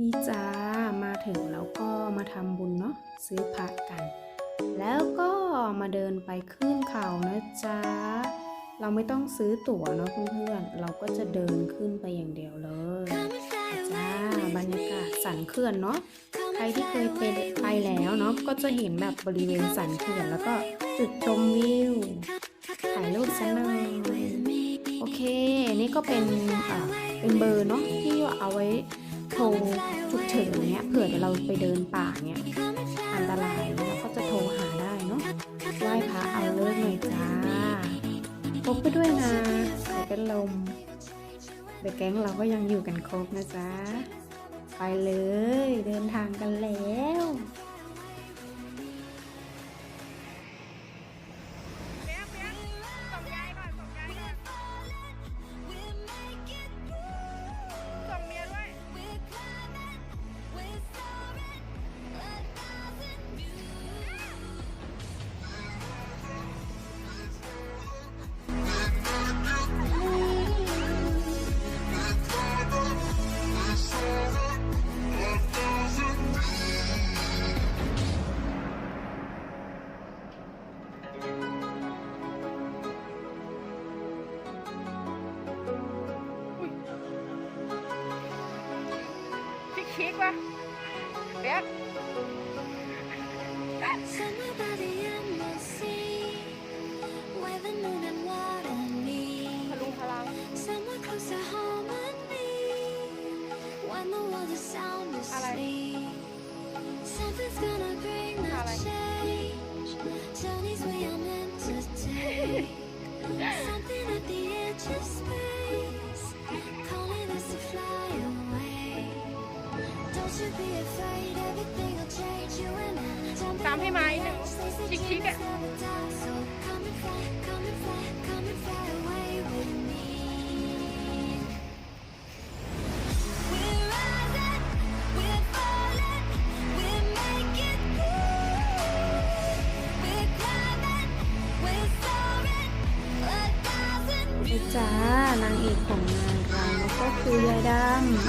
นี่จ้ามาถึงแล้วก็มาทำบุญเนาะซื้อพระกัน แล้วก็มาเดินไปขึ้นเขานะจ๊ะเราไม่ต้องซื้อตั๋วเนาะเพื่อนๆ เราก็จะเดินขึ้นไปอย่างเดียวเลยจ้าบรรยากาศสันเขื่อนเนาะใครที่เคยไปไปแล้วเนาะก็จะเห็นแบบบริเวณสันเขื่อนแล้วก็จุดชมวิวถ่ายรูปซะหน่อยโอเค นี่ก็เป็นอ่าเป็นเบอร์เนาะที่เอาไว้ ทรฉุกเฉินเนี้ยเผื่อเดี๋ยวเราไปเดินป่าเนี้ยอันตรายเราก็จะโทรหาได้เนาะไหว้พระเอาเลิกหน่อยจ้าพกไปด้วยนะใส่กันลมเดอะแก๊งเราก็ยังอยู่กันครบนะจ๊ะ ไปเลยเดินทางกันแล้ว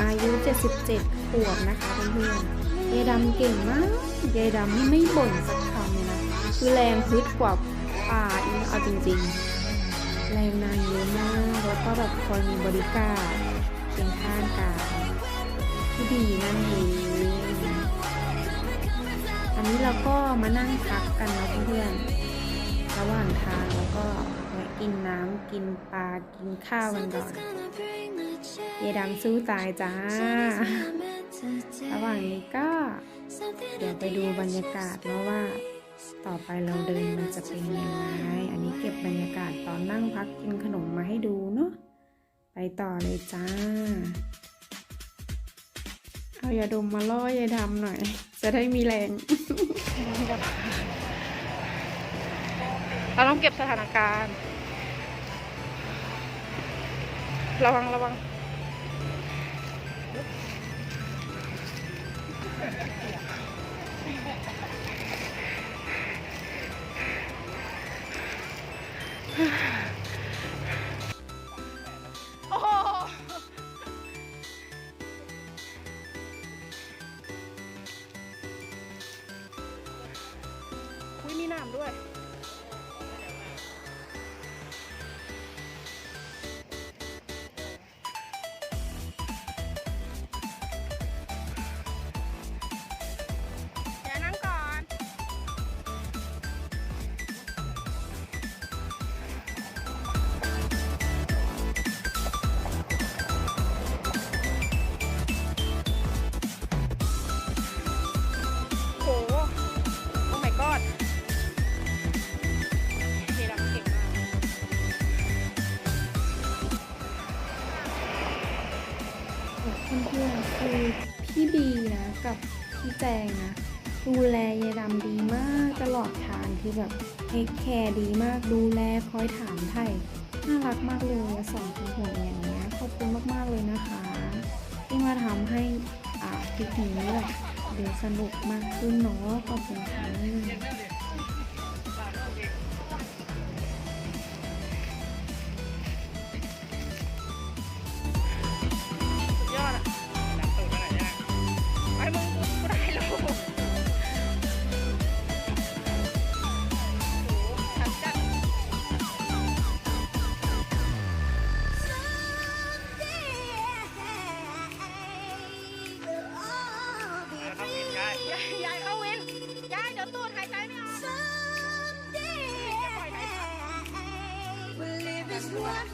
อายุ 77 ขวบนะคะเพื่อนๆยายดำเก่งมากยายดำนี่ไม่บ่นสักคำเลยนะคือแรงพึดกว่าป่าอีกเอาจริงๆ แรงนางเยอะมากแล้วก็แบบคอยมีบริการเคียงข้างกายที่ดีนั่นเองอันนี้เราก็มานั่งพักกันนะเพื่อนๆระหว่างทางแล้วก็ กินน้ำกินปลากินข้าวกันก่อน gonna bring the change. เยดำสู้ตายจ้า Journeys we are meant to ระหว่าง take. นี้ก็ Something เดี๋ยว at ไป the ดู edge บรร of ยากาศแล้วว่า ต่อไปเราเดินมันจะเป็นยังไง อันนี้เก็บบรรยากาศตอนนั่งพักกินขนมมาให้ดูเนาะ ไปต่อเลยจ้า เอายาดมมาล่อยายดำหน่อย จะได้มีแรงเราต้องเก็บสถานการณ์ ระวังระวังโอ้โหอุ๊ยมีน้ำด้วย ดูแลยายดำดีมากตลอดทางคือแบบเทคแคร์ดีมากดูแลคอยถามไถ่น่ารักมากเลยสองคนหัวงอย่างเงี้ยขอบคุณมากๆเลยนะคะ ที่มาทำให้อ่าคลิปนี้แบบเดี๋ยวสนุกมากขึ้นเนาะขอบคุณค่ะ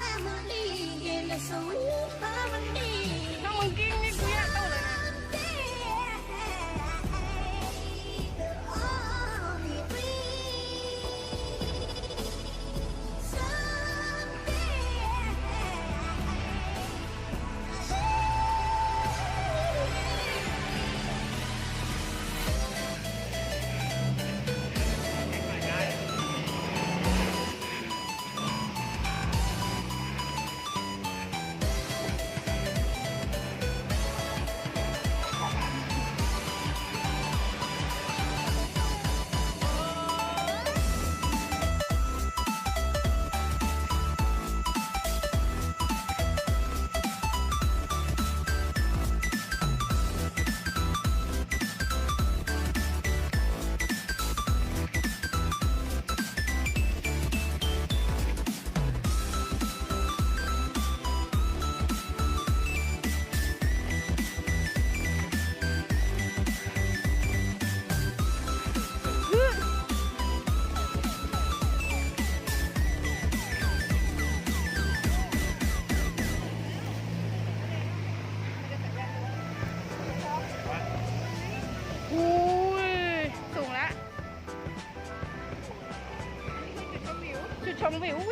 family in a sweet harmony. ถ้ามึง จุด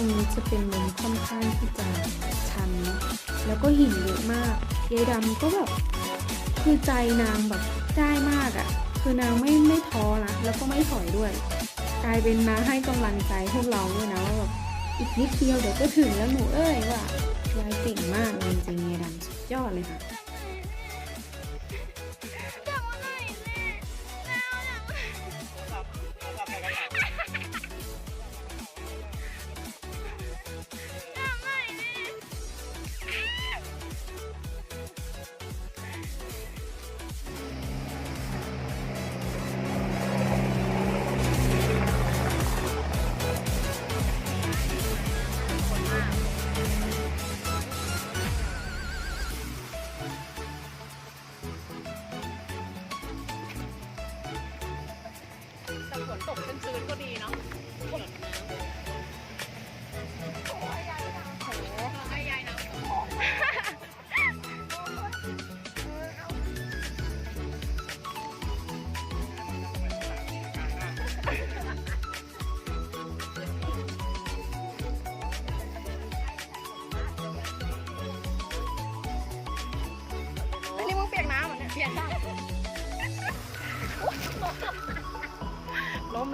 รงนี้จะเป็นมุมค่อนข้างที่จะชันเนาะแล้วก็หินเยอะมากยายดำก็แบบคือใจนางแบบได้มากอะ่ะ คือนางไม่ไม่ท้อนะแล้วก็ไม่ถอยด้วย กลายเป็นนางให้กำลังใจพวกเราด้วยนะว่าแบบอีกนิดเดียวเดี๋ยวก็ถึงแล้วหนูเอ้ยว่ายายเก่งมากจริงๆยายดำสุดยอดเลยค่ะ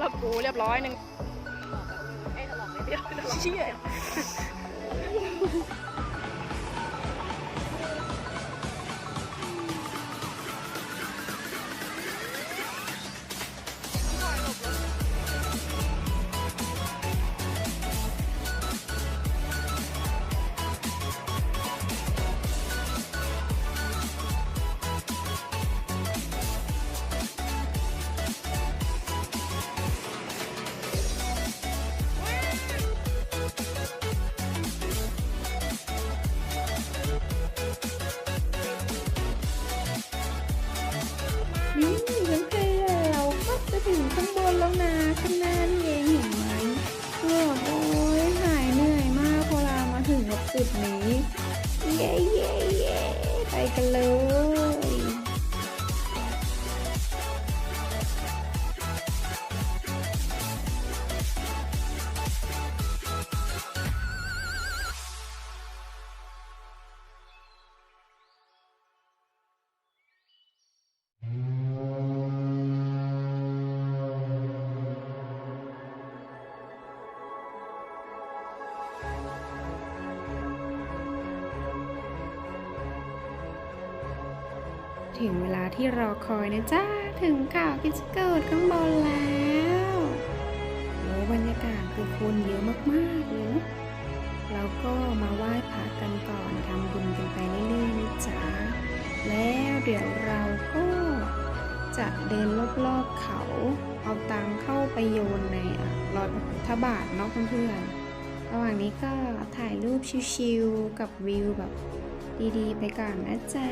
ล้มแล้วกูเรียบร้อยหนึ่งไอ้ถลอกไม่เดียวเชี่ย 拜个喽。 ถึงเวลาที่รอคอยนะจ้าถึงข่าวพิสเกิดข้างบนแล้วโอ้บรรยากาศคือคนเยอะมากๆเลยเนอะเราก็มาไหว้พระกันก่อนทำบุญกันไปเรื่อยๆนะจ๊ะแล้วเดี๋ยวเราก็จะเดินรอบๆเขา เอาตังเข้าไปโยนในรอยพระพุทธบาทเนาะเพื่อนๆระหว่างนี้ก็ถ่ายรูปชิวๆกับวิวแบบดีๆ ไปก่อนนะจ๊ะ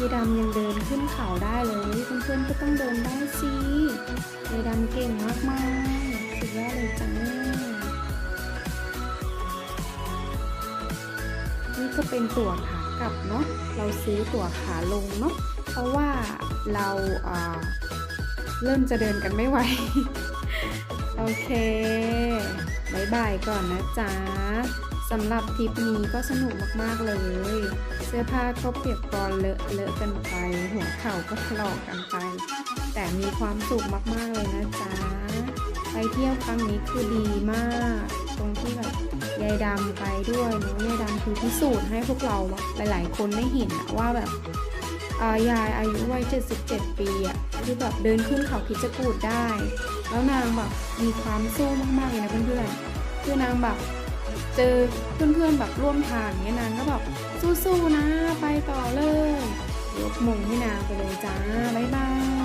ยายดำยังเดินขึ้นเขาได้เลยเพื่อนๆก็ต้องเดินได้สิยายดำเก่งมากๆสุดยอดเลยจ้านี่ก็เป็นตั๋วขากลับเนาะเราซื้อตั๋วขาลงเนาะเพราะว่าเราเอ่อเริ่มจะเดินกันไม่ไหวโอเคบายบายก่อนนะจ๊ะสำหรับทริปนี้ก็สนุกมาก ๆ เลย สื้อผ้าก็เปียกปอนเลอะเลอะกันไป หัวเข่าก็ถลอกกันไป แต่มีความสุขมากๆเลยนะจ๊ะ ไปเที่ยวครั้งนี้คือดีมาก ตรงที่แบบยายดำไปด้วยเนาะยายดำคือพิสูจน์ให้พวกเราหลาย ๆ คนได้เห็นอะว่าแบบอายายอายุวัย 77 ปีอะคือแบบเดินขึ้นเขาพิจกูดได้ แล้วนางแบบมีความสู้มากๆเลยนะเพื่อนๆ คือนางแบบเจอเพื่อนๆแบบร่วมทางเนี้ยนางก็แบบ สู้ๆนะ ไปต่อเลย ยกมงให้นางไปเลยจ้า บ๊ายบาย